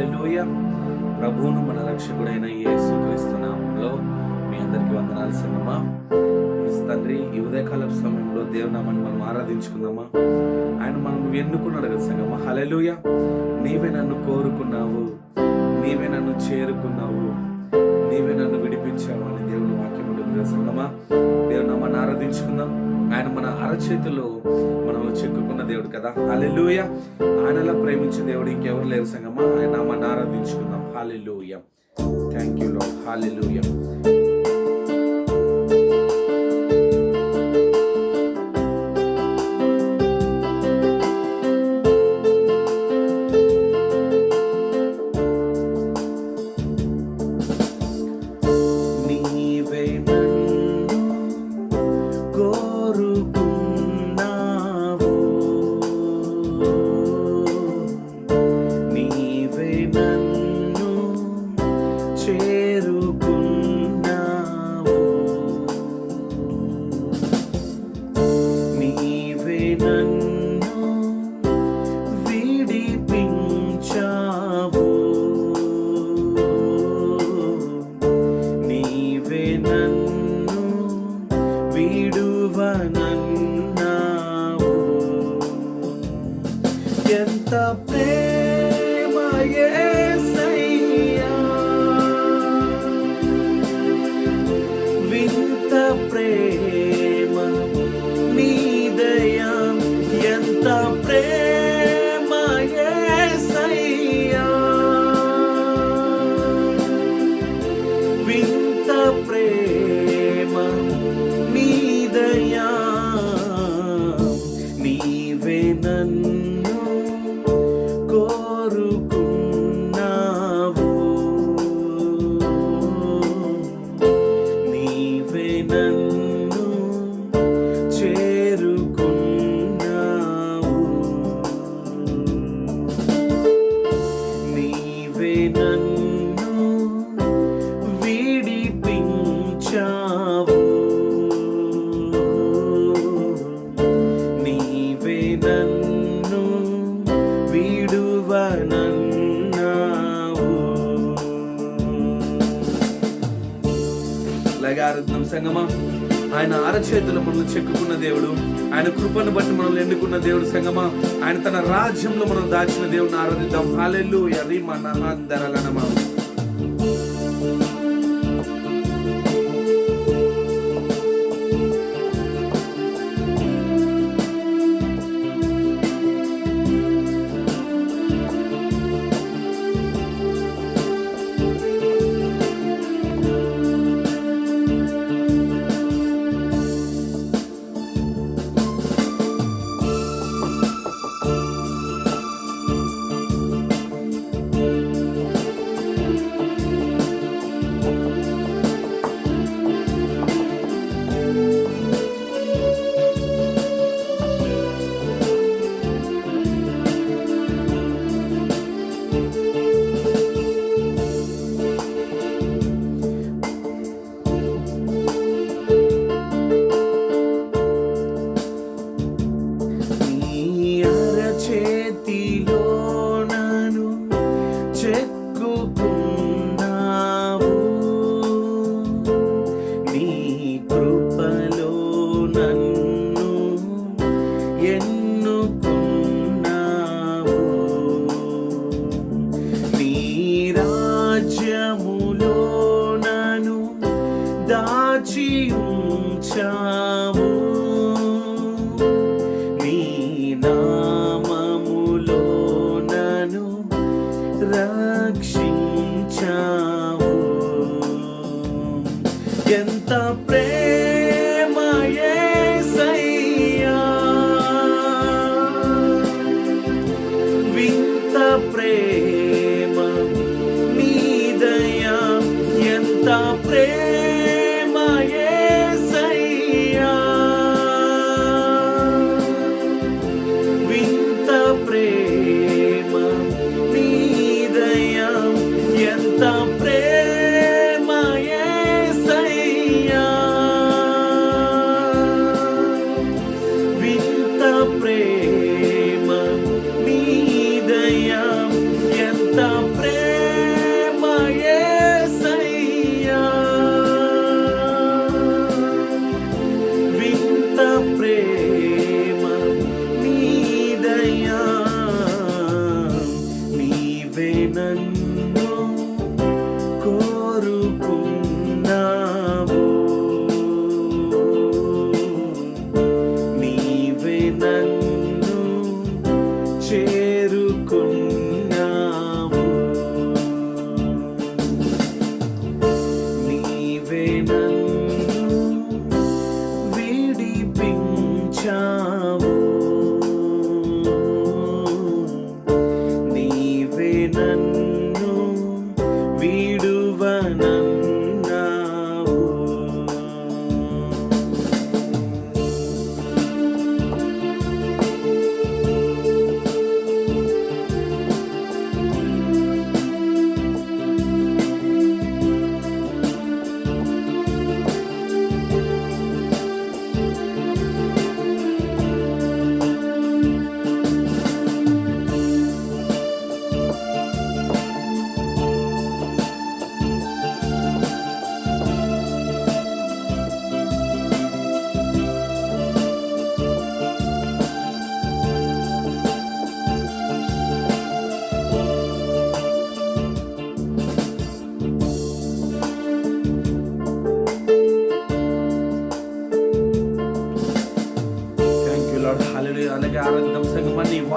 Hallelujah ప్రభువును మన రక్షకుడైన యేసు క్రీస్తునామంలో మీ అందరికీ వందనాలు సంగమా తండ్రి ఈ ఉదయకాల సమయంలో దేవునామని మనం ఆరాధించుకుందామా? ఆయన మనం ఎన్నుకున్నాడు కదా సంగమా హలెలుయ నీవే నన్ను కోరుకున్నావు నీవే నన్ను చేరుకున్నావు నీవే నన్ను విడిపించావు అని దేవుని వాక్యం ఉంటుంది కదా సంగమా దేవునామాన్ని ఆరాధించుకుందాం. ఆయన మన అరచేతిలో మనం చెక్కుకున్న దేవుడు కదా. హాలెలూయ ఆయనలా ప్రేమించే దేవుడు ఇంకెవరు లేరు సంగమా. ఆయన మన ఆరాధించుకుందాం. హాలెలూయ థ్యాంక్ యూ లో హాలెలూయ ఎంత ప్రేమ లగారుద్నం సంగమా. ఆయన అరచేతులు మనల్ని చెక్కుకున్న దేవుడు. ఆయన కృపను బట్టి మనల్ని ఎన్నుకున్న దేవుడు సంగమా. ఆయన తన రాజ్యంలో మనం దాచిన దేవుడిని ఆరాధిద్దాం. హాలెల్లు ఎర్రి మన అందరలనమా Yeah. con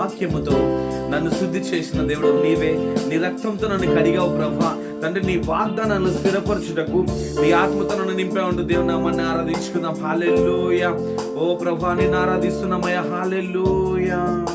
వాక్యముతో నన్ను శుద్ధి చేసిన దేవుడు నీవే. నీ రక్తంతో నన్ను కడిగావు ప్రభా. తండ్రి నీ వాగ్దానాలను స్థిరపరచుటకు నీ ఆత్మతో నన్ను నింపే ఉంటూ దేవుని నామాన్ని ఆరాధించుకుందాం. హాలెల్లుయా. ఓ ప్రభా నిన్ను ఆరాధిస్తున్నామయ్యా హాలెల్లుయా.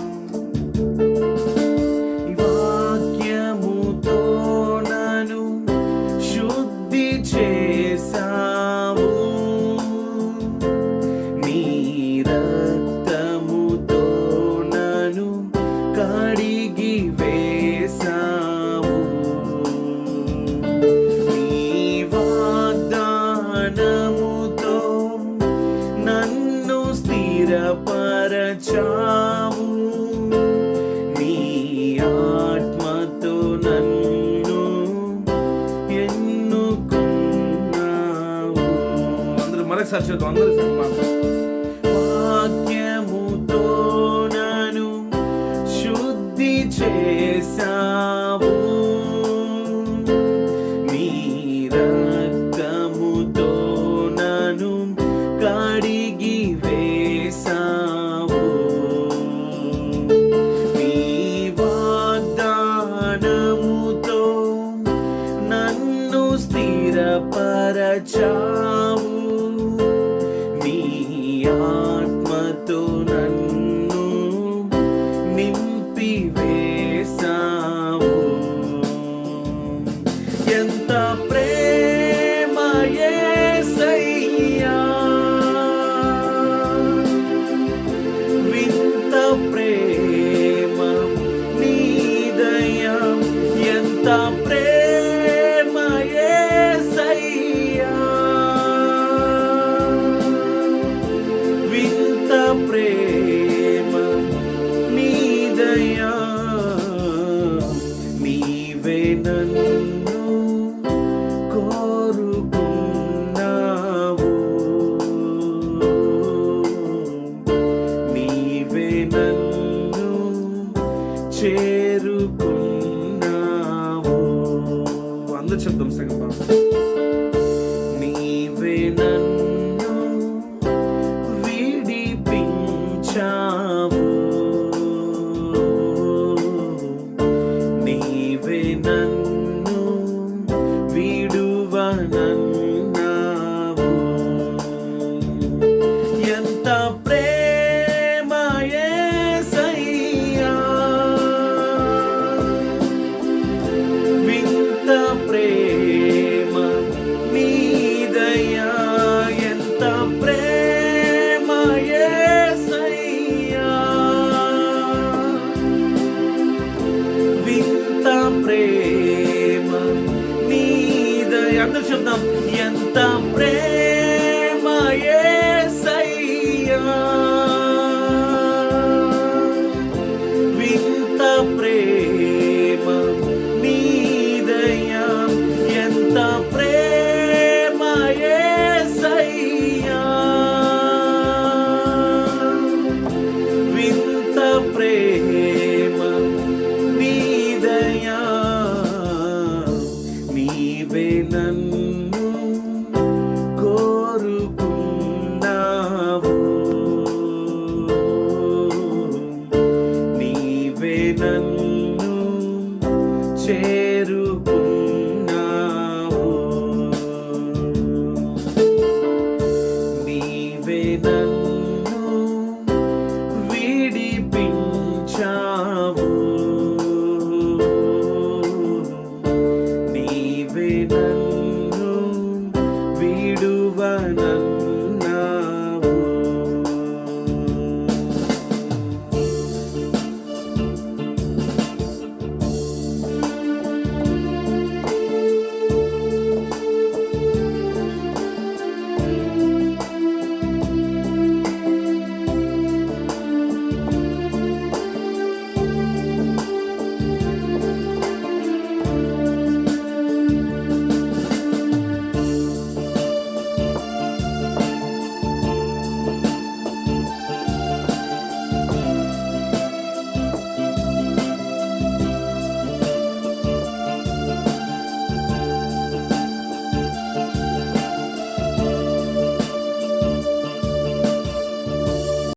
అందరూ సినిమా. వాక్యముతో నన్ను శుద్ధి చేసావు నీ రక్తముతో నన్ను కడిగి వేసావు నీ వాగ్దానముతో నన్ను స్థిరపరచావు